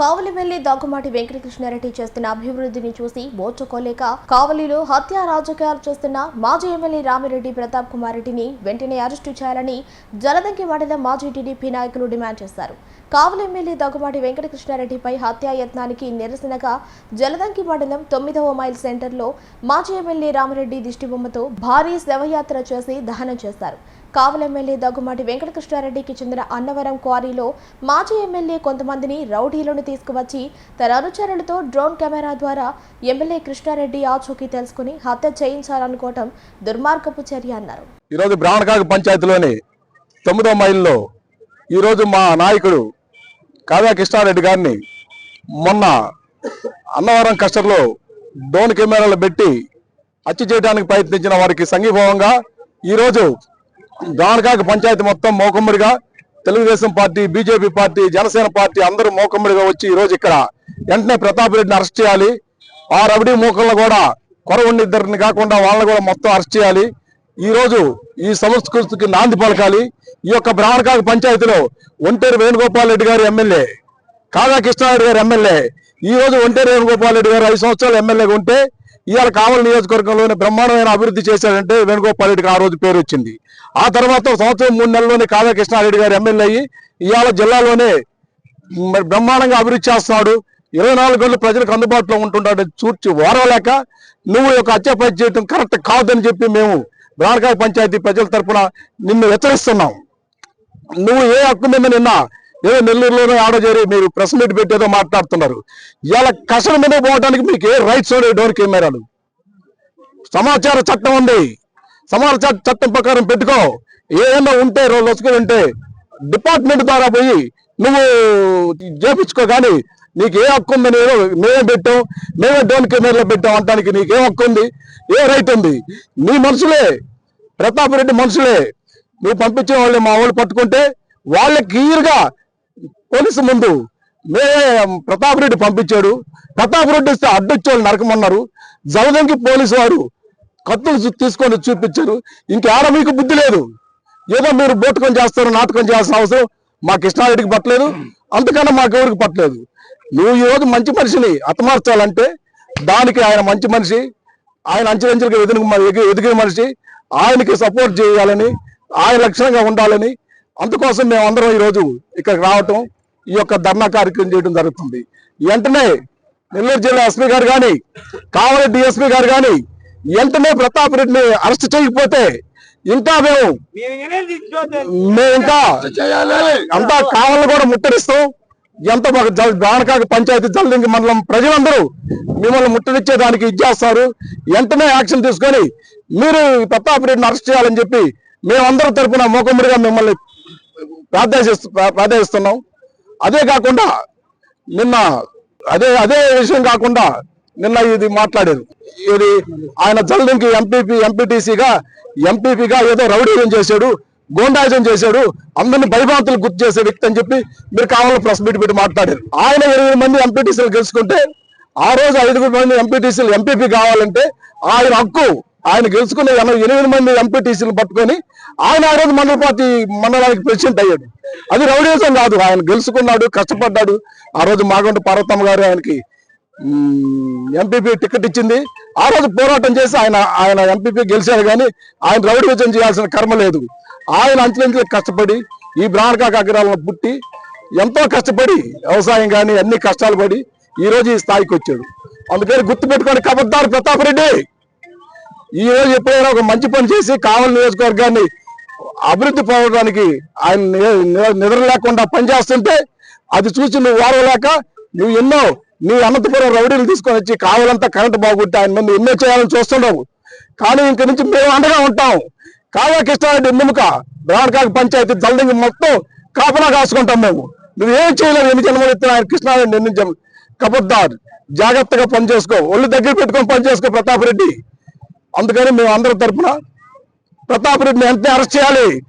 కావలి వెళ్ళి దగ్గుమాటి వెంకటకృష్ణారెడ్డి చేస్తున్న అభివృద్ధిని చూసి మోర్చుకోలేక కావలిలో హత్య రాజకీయాలు చేస్తున్న మాజీ ఎమ్మెల్యే రామిరెడ్డి ప్రతాప్ కుమార్ రెడ్డిని వెంటనే అరెస్టు చేయాలని జలదంకి మండలం మాజీ టీడీపీ నాయకులు డిమాండ్ చేశారు. కావలి ఎమ్మెల్యే దగ్గుమాటి వెంకటకృష్ణారెడ్డిపై హత్యాయత్నానికి నిరసనగా జలదంకి మండలం తొమ్మిదవ మైల్ సెంటర్లో మాజీ ఎమ్మెల్యే రామిరెడ్డి దిష్టిబొమ్మతో భారీ శవయాత్ర చేసి దహనం చేశారు. కావలి ఎమ్మెల్యే దగ్గుమాటి వెంకటకృష్ణారెడ్డికి చెందిన అన్నవరం క్వారీలో మాజీ ఎమ్మెల్యే కొంతమందిని రౌడీలను తీసుకువచ్చి తన అనుచరులతో డ్రోన్ కెమెరా ద్వారా ఎమ్మెల్యే కృష్ణారెడ్డి ఆచూకీ తెలుసుకుని హత్య చేయించాలనుకోవటం దుర్మార్గపు చర్య అన్నారు. ఈరోజు బ్రాహ్మణకాగ పంచాయతీలోని తొమ్మిదో మైల్లో ఈరోజు మా నాయకుడు కావ్య కృష్ణారెడ్డి గారిని మొన్న అన్నవరం కస్టర్లో డ్రోన్ కెమెరాలు పెట్టి హత్య చేయడానికి ప్రయత్నించిన వారికి సంఘీభావంగా ఈరోజు బ్రాహ్మణకాక పంచాయతీ మొత్తం మోకమ్మడిగా Telugu Desam party BJP party Janasena party అందరూ మోకమ్మడిగా వచ్చి ఈరోజు ఇక్కడ వెంటనే ప్రతాప్ రెడ్డిని అరెస్ట్ చేయాలి. ఆ రబడి మూకలను కూడా కొరవండి ఇద్దరిని కాకుండా వాళ్ళని కూడా మొత్తం అరెస్ట్ చేయాలి. ఈరోజు ఈ సంస్కృతికి నాంది పలకాలి. ఈ యొక్క బ్రాహ్మణకాక పంచాయతీలో ఒంటేరు వేణుగోపాల్ రెడ్డి గారు ఎమ్మెల్యే కాగా కృష్ణారెడ్డి గారు ఎమ్మెల్యే ఈ రోజు ఒంటేరు వేణుగోపాల్ రెడ్డి గారు ఐదు సంవత్సరాలు ఎమ్మెల్యేగా ఉంటే ఇవాళ కావలి నియోజకవర్గంలోనే బ్రహ్మాండమైన అభివృద్ధి చేశారంటే వేణుగోపాల్ రెడ్డికి ఆ రోజు పేరు వచ్చింది. ఆ తర్వాత సంవత్సరం మూడు నెలల్లోనే కావ్య కృష్ణారెడ్డి గారు ఎమ్మెల్యే అయ్యి ఇవాళ జిల్లాలోనే మరి బ్రహ్మాండంగా అభివృద్ధి చేస్తున్నాడు. ఇరవై నాలుగు గంటలు ప్రజలకు అందుబాటులో ఉంటుంటాడు. చూర్చి ఓరవలేక నువ్వు యొక్క హత్యపై చేయటం కరెక్ట్ కాదని చెప్పి మేము బ్రాహ్మణకాయ పంచాయతీ ప్రజల తరఫున నిన్ను హెచ్చరిస్తున్నాం. నువ్వు ఏ హక్కు మీద నిన్న ఏదో నెల్లూరులోనే ఆడో చేరి మీరు ప్రెస్ మీట్ పెట్టేదో మాట్లాడుతున్నారు. ఇలా కసల మీద పోవడానికి మీకు ఏ రైట్స్ డోర్ కెమెరాలు. సమాచార చట్టం ఉంది. సమాన చట్టం ప్రకారం పెట్టుకో. ఏదైనా ఉంటే రోజు వసుకుని ఉంటే డిపార్ట్మెంట్ ద్వారా పోయి నువ్వు చేపించుకో కానీ నీకు ఏ హక్కు ఉంది నేను మేమే పెట్టాం మేమే డోన్ కెమెరాలో పెట్టాం అంటానికి నీకు ఏ హక్కు ఉంది ఏ రైట్ ఉంది. నీ మనుషులే ప్రతాప్ రెడ్డి మనుషులే. నువ్వు పంపించిన వాళ్ళు మా వాళ్ళు పట్టుకుంటే వాళ్ళకి క్లియర్గా పోలీసు ముందు మేమే ప్రతాప్ రెడ్డి పంపించాడు. ప్రతాప్ రెడ్డి వస్తే అడ్డొచ్చేవాళ్ళు నరకమన్నారు. జలదంకి పోలీసు వారు కత్తులు తీసుకొని చూపించారు. ఇంకేడ మీకు బుద్ధి లేదు? ఏదో మీరు బోటకం చేస్తారు నాటకం చేయాల్సిన అవసరం మా కృష్ణారెడ్డికి పట్టలేదు. అంతకన్నా మాకు ఎవరికి పట్టలేదు? నువ్వు ఈ మంచి మనిషిని అతమార్చాలంటే దానికి ఆయన మంచి మనిషి ఆయన అంచెలంచెలుగా ఎదుగు ఎదిగిన మనిషి ఆయనకి సపోర్ట్ చేయాలని ఆయన లక్షణంగా ఉండాలని అందుకోసం మేము అందరం ఈరోజు ఇక్కడికి రావటం ఈ యొక్క ధర్నా కార్యక్రమం చేయడం జరుగుతుంది. వెంటనే నెల్లూరు జిల్లా ఎస్పీ గారు కానీ కావలి డిఎస్పీ గారు కానీ వెంటనే ప్రతాప్ రెడ్డిని అరెస్ట్ చేయకపోతే ఇంకా మేము మేము ఇంకా అంతా కావాలని కూడా ముట్టడిస్తాం. ఎంత మాకు జల్ బ్రాహ్మణకాక పంచాయతీ జల్లింగి మండలం ప్రజలందరూ మిమ్మల్ని ముట్టడిచ్చేదానికి ఇచ్చేస్తారు వెంటనే యాక్షన్ తీసుకొని మీరు ప్రతాప్ రెడ్డిని అరెస్ట్ చేయాలని చెప్పి మేమందరం తరపున మూకమ్మడిగా మిమ్మల్ని ప్రార్థిస్తు ప్రార్థిస్తున్నాం. అదే కాకుండా నిన్న అదే అదే విషయం కాకుండా నిన్న ఇది మాట్లాడారు ఇది ఆయన జల్దింకి ఎంపీపీ ఎంపీటీసీగా ఎంపీపీగా ఏదో రౌడీజం చేశాడు గోండాయిజం చేశాడు అందరిని భయభ్రాంతులు గుర్తు చేసే వ్యక్తి అని చెప్పి మీరు కావాలని ప్రెస్ మీట్ పెట్టి మాట్లాడారు. ఆయన ఇరవై మంది ఎంపీటీసీలు గెలుచుకుంటే ఆ రోజు ఐదుగురు మంది ఎంపీటీసీలు ఎంపీపీ కావాలంటే ఆయన హక్కు ఆయన గెలుచుకున్న ఎనిమిది మంది ఎంపీటీసీలు పట్టుకొని ఆయన ఆ రోజు మండల పార్టీ మండలానికి ప్రెసిడెంట్ అయ్యాడు. అది రౌడీజం కాదు ఆయన గెలుచుకున్నాడు కష్టపడ్డాడు. ఆ రోజు మాగంటి పార్వతమ్మ గారు ఆయనకి ఎంపీపీ టికెట్ ఇచ్చింది. ఆ రోజు పోరాటం చేసి ఆయన ఆయన ఎంపీపీ గెలిచారు కానీ ఆయన రౌడీజం చేయాల్సిన కర్మ లేదు. ఆయన అంచెలంచెలకు కష్టపడి ఈ బ్రాహ్మణకాక అగ్రాలను పుట్టి ఎంతో కష్టపడి వ్యవసాయం కానీ అన్ని కష్టాలు పడి ఈ ఈ స్థాయికి వచ్చాడు. అందుకని గుర్తుపెట్టుకోండి కబద్దారు ప్రతాప్ రెడ్డి. ఈ రోజు ఎప్పుడైనా ఒక మంచి పని చేసి కావలి నియోజకవర్గాన్ని అభివృద్ధి పొందడానికి ఆయన నిద్ర లేకుండా పనిచేస్తుంటే అది చూసి నువ్వు వారలేక నువ్వు ఎన్నో నీ అనంతపురం రౌడీలు తీసుకొని వచ్చి కావాలంతా కరెంట్ బాగుంటే ఆయన మీద ఎన్నో చేయాలని చూస్తున్నావు కానీ ఇంక నుంచి మేము అండగా ఉంటాం. కావా కృష్ణారెడ్డి ఎన్నుముక బ్రాహ్మణకాక పంచాయతీ జల్దింగి మొత్తం కాపలా కాసుకుంటాం మేము. నువ్వేం చేయలేవు ఎన్ని జన్మలు ఎత్తిన ఆయన కృష్ణారెడ్డి నిర్ణయించాం జన్మ కబద్దార్ జాగ్రత్తగా పని చేసుకో. ఒళ్ళు దగ్గర పెట్టుకొని పని చేసుకో ప్రతాప్ రెడ్డి. అందుకని మేము అందరి తరపున ప్రతాప్ రెడ్డిని వెంటనే అరెస్ట్ చేయాలి.